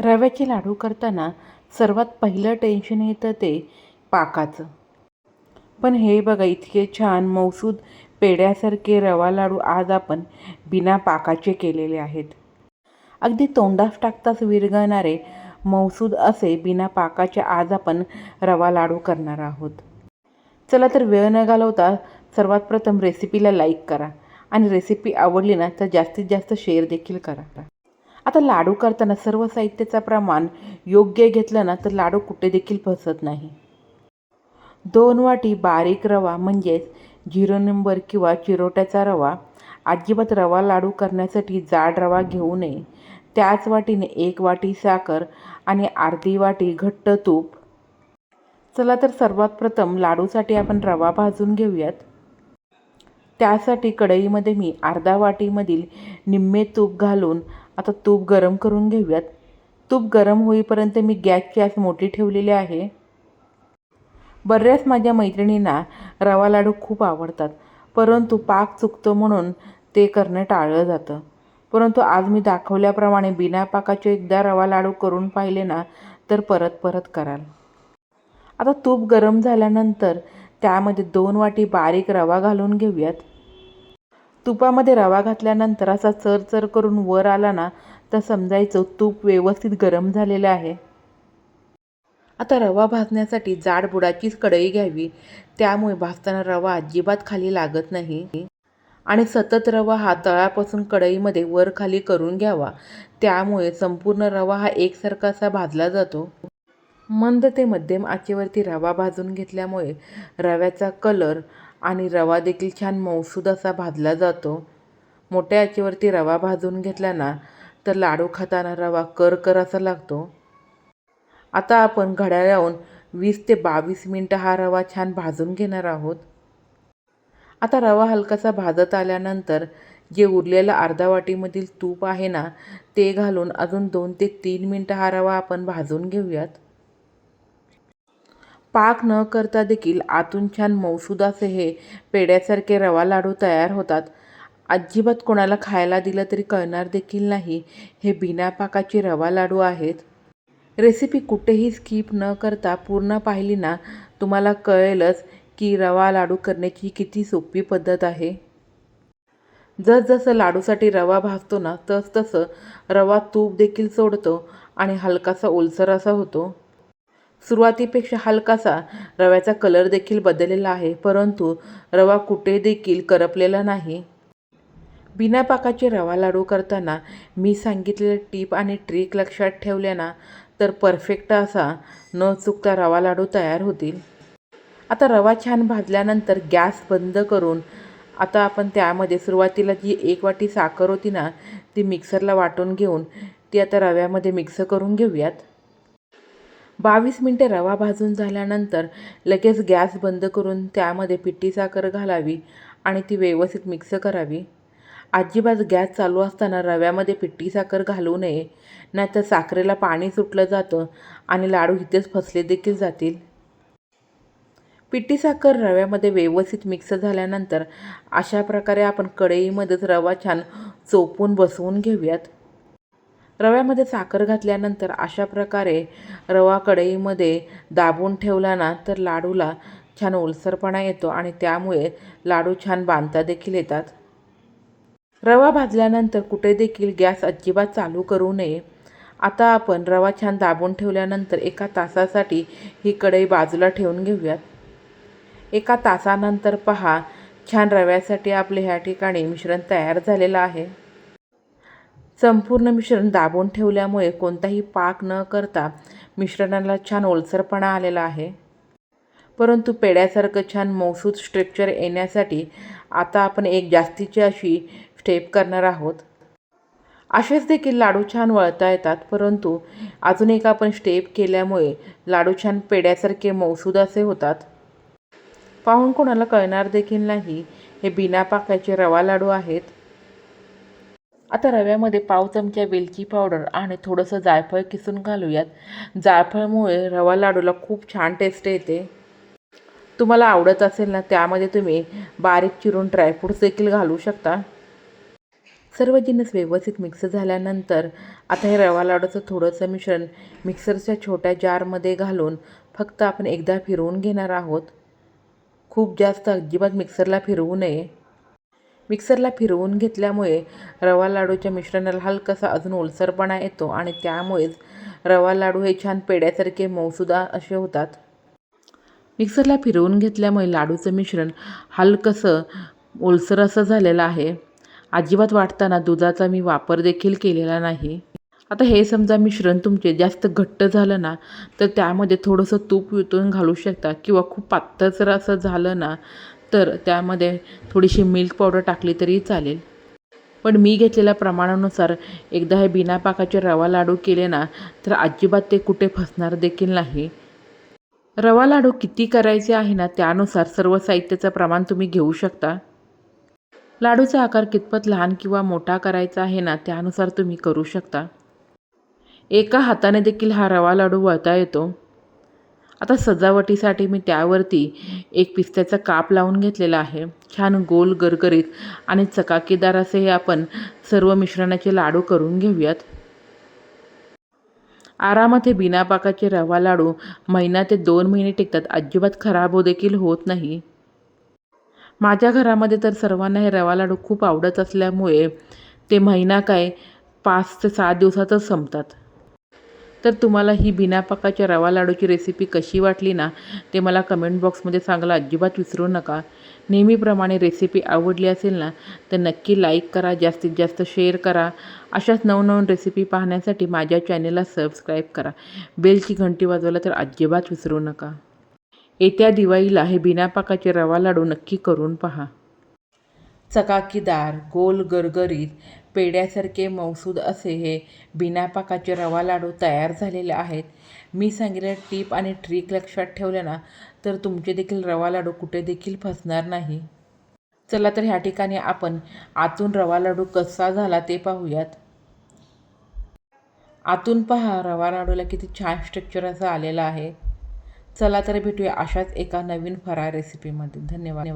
रव्याचे लाडू करताना सर्वात पहिलं टेन्शन येतं ते पाकाचं. पण हे बघा इतके छान मौसूद पेड्यासारखे रवा लाडू आज आपण बिना पाकाचे केलेले आहेत. अगदी तोंडास टाकताच विरघळणारे मौसूद असे बिना पाकाचे आज आपण रवा लाडू करणार आहोत. चला तर वेळ न घालवता सर्वात प्रथम रेसिपीला लाईक करा. आणि रेसिपी आवडली ना तर जास्तीत जास्त शेअर देखील करा. आता लाडू करताना सर्व साहित्याचं प्रमाण योग्य घेतलं ना तर लाडू कुठे देखील फसत नाही. दोन वाटी बारीक रवा म्हणजेच झिरो नंबर किंवा चिरोट्याचा रवा अजिबात रवा लाडू करण्यासाठी जाड रवा घेऊ नये. त्याच वाटीने एक वाटी साखर आणि अर्धी वाटी घट्ट तूप. चला तर सर्वात प्रथम लाडूसाठी आपण रवा भाजून घेऊयात. त्यासाठी कढईमध्ये मी अर्धा वाटीमधील निम्मे तूप घालून आता तूप गरम करून घेऊयात. तूप गरम होईपर्यंत मी गॅसची आस मोठी ठेवलेली आहे. बऱ्याच माझ्या मैत्रिणींना रवा लाडू खूप आवडतात परंतु पाक चुकतो म्हणून ते करणं टाळलं जातं. परंतु आज मी दाखवल्याप्रमाणे बिना पाकाचे एकदा रवा लाडू करून पाहिले ना तर परत परत कराल. आता तूप गरम झाल्यानंतर त्यामध्ये दोन वाटी बारीक रवा घालून घेऊयात. तुपामध्ये रवा घातल्यानंतर असा चरचर करून वर आला ना तर समजायचं तूप व्यवस्थित गरम झालेलं आहे. आता रवा भाजण्यासाठी जाड बुडाचीच कढई घ्यावी. त्यामुळे भाजताना रवा अजिबात खाली लागत नाही. आणि सतत रवा हा तळापासून कढईमध्ये वर खाली करून घ्यावा. त्यामुळे संपूर्ण रवा हा एकसारखा असा भाजला जातो. मंद ते मध्यम आचेवरती रवा भाजून घेतल्यामुळे रव्याचा कलर आणि रवा देखील छान मौसूद असा भाजला जातो. मोठ्या आचेवरती रवा भाजून घेतला ना तर लाडू खाताना रवा कर कर असा लागतो. आता आपण घड्याळ लावून वीस ते बावीस मिनटं हा रवा छान भाजून घेणार आहोत. आता रवा हलकासा भाजत आल्यानंतर जे उरलेलं अर्धा वाटीमधील तूप आहे ना ते घालून अजून दोन ते तीन मिनटं हा रवा आपण भाजून घेऊयात. पाक न करता देखील आतून छान मौसूद असे हे पेड्यासारखे रवा लाडू तयार होतात. अजिबात कोणाला खायला दिलं तरी कळणार देखील नाही. हे बिना पाकाचे रवा लाडू आहेत. रेसिपी कुठेही स्किप न करता पूर्ण पाहिली ना तुम्हाला कळेलच की रवा लाडू करण्याची किती सोपी पद्धत आहे. जसजसं लाडूसाठी रवा भाजतो ना तसतसं रवा तूप देखील सोडतो आणि हलकासा ओलसर असा होतो. सुरुवातीपेक्षा हलकासा रव्याचा कलर देखील बदललेला आहे परंतु रवा कुठे देखील करपलेला नाही. बिना पाकाचे रवा लाडू करताना मी सांगितलेले टीप आणि ट्रिक लक्षात ठेवल्या ना तर परफेक्ट असा न चुकता रवा लाडू तयार होतील. आता रवा छान भाजल्यानंतर गॅस बंद करून आता आपण त्यामध्ये सुरुवातीला जी एक वाटी साखर होती ना ती मिक्सरला वाटून घेऊन ती आता रव्यामध्ये मिक्स करून घेऊयात. बावीस मिनटे रवा भाजून झाल्यानंतर लगेच गॅस बंद करून त्यामध्ये पिठी साखर घालावी आणि ती व्यवस्थित मिक्स करावी. अजिबात गॅस चालू असताना रव्यामध्ये पिठी साखर घालू नये नाहीतर साखरेला पाणी सुटलं जातं आणि लाडू इथेच फसले देखील जातील. पिठी साखर रव्यामध्ये व्यवस्थित मिक्स झाल्यानंतर अशा प्रकारे आपण कढईमध्येच रवा छान चोपून बसवून घेऊयात. रव्यामध्ये साखर घातल्यानंतर अशा प्रकारे रवा कढईमध्ये दाबून ठेवला ना तर लाडूला छान ओलसरपणा येतो आणि त्यामुळे लाडू छान बांधता देखील येतात. रवा भाजल्यानंतर कुठे देखील गॅस अजिबात चालू करू नये. आता आपण रवा छान दाबून ठेवल्यानंतर एका तासासाठी ही कढई बाजूला ठेवून घेऊयात. एका तासानंतर पहा छान रव्यासाठी आपले ह्या ठिकाणी मिश्रण तयार झालेलं आहे. संपूर्ण मिश्रण दाबून ठेवल्यामुळे कोणताही पाक न करता मिश्रणाला छान ओलसरपणा आलेला आहे. परंतु पेड्यासारखं छान मौसूद स्ट्रक्चर येण्यासाठी आता आपण एक जास्तीची अशी स्टेप करणार आहोत. असेच देखील लाडू छान वळता येतात परंतु अजून एक आपण स्टेप केल्यामुळे लाडू छान पेड्यासारखे मौसूद असे होतात. पाहून कोणाला कळणार देखील नाही हे बिना पाकाचे रवा लाडू आहेत. आता रव्यामध्ये पाव चमचा वेलची पावडर आणि थोडंसं जायफळ किसून घालूयात. जायफळमुळे रवा लाडूला खूप छान टेस्ट येते. तुम्हाला आवडत असेल ना त्यामध्ये तुम्ही बारीक चिरून ड्रायफ्रूट्स देखील घालू शकता. सर्व जिन्नस व्यवस्थित मिक्स झाल्यानंतर आता हे रवा लाडूचं थोडंसं मिश्रण मिक्सरच्या छोट्या जारमध्ये घालून फक्त आपण एकदा फिरवून घेणार आहोत. खूप जास्त अजिबात मिक्सरला फिरवू नये. मिक्सरला फिरवून घेतल्यामुळे रवा लाडूच्या मिश्रणाला हलकासा अजून ओलसरपणा येतो आणि त्यामुळेच रवा लाडू हे छान पेड्यासारखे मऊसुदा असे होतात. मिक्सरला फिरवून घेतल्यामुळे लाडूचं मिश्रण हलकंसं ओलसर असं झालेलं आहे. अजिबात वाटताना दुधाचा मी वापर देखील केलेला नाही. आता हे समजा मिश्रण तुमचे जास्त घट्ट झालं ना तर त्यामध्ये थोडंसं तूप वितळून घालू शकता किंवा खूप पातळसर असं झालं ना तर त्यामध्ये थोडीशी मिल्क पावडर टाकली तरी चालेल. पण मी घेतलेल्या प्रमाणानुसार एकदा हे बिना पाकाचे रवा लाडू केले ना तर अजिबात ते कुठे फसणार देखील नाही. रवा लाडू किती करायचे आहे ना त्यानुसार सर्व साहित्याचं प्रमाण तुम्ही घेऊ शकता. लाडूचा आकार कितपत लहान किंवा मोठा करायचा आहे ना त्यानुसार तुम्ही करू शकता. एका हाताने देखील हा रवा लाडू वळता येतो. आता सजावटीसाठी मी त्यावरती एक पिस्त्याचा काप लावून घेतलेला आहे. छान गोल गरगरीत आणि चकाकीदार असे हे आपण सर्व मिश्रणाचे लाडू करून घेऊयात. आरामात हे बिना पाकाचे रवा लाडू महिना ते दोन महिने टिकतात. अजिबात खराब हो देखील होत नाही. माझ्या घरामध्ये तर सर्वांना हे रवा लाडू खूप आवडत असल्यामुळे ते महिना काय पाच ते सात दिवसातच संपतात. तर तुम्हाला ही बिना पाकाच्या रवा लाडूची रेसिपी कशी वाटली ना ते मला कमेंट बॉक्समध्ये सांगायला अजिबात विसरू नका. नेहमीप्रमाणे रेसिपी आवडली असेल ना तर नक्की लाईक करा जास्तीत जास्त शेअर करा. अशाच नवनवीन रेसिपी पाहण्यासाठी माझ्या चॅनेलला सबस्क्राईब करा. बेलची घंटी वाजवायला तर अजिबात विसरू नका. येत्या दिवाळीला हे बिना पाकाचे रवा लाडू नक्की करून पहा. चकाकीदार गोल गरगरीत पेड्यासारखे मौसूद असे हे बिना पाकाचे रवा लाडू तयार झालेले आहेत. मी सांगितलेल्या टीप आणि ट्रिक लक्षात ठेवल्या ना तर तुमचे देखील रवा लाडू कुठे देखील फसणार नाही. चला तर ह्या ठिकाणी आपण आतून रवा लाडू कसा झाला ते पाहूयात. आतून पहा रवा लाडूला किती छान स्ट्रक्चर असं आलेलं आहे. चला तर भेटूया अशाच एका नवीन फराळ रेसिपीमध्ये धन्यवाद.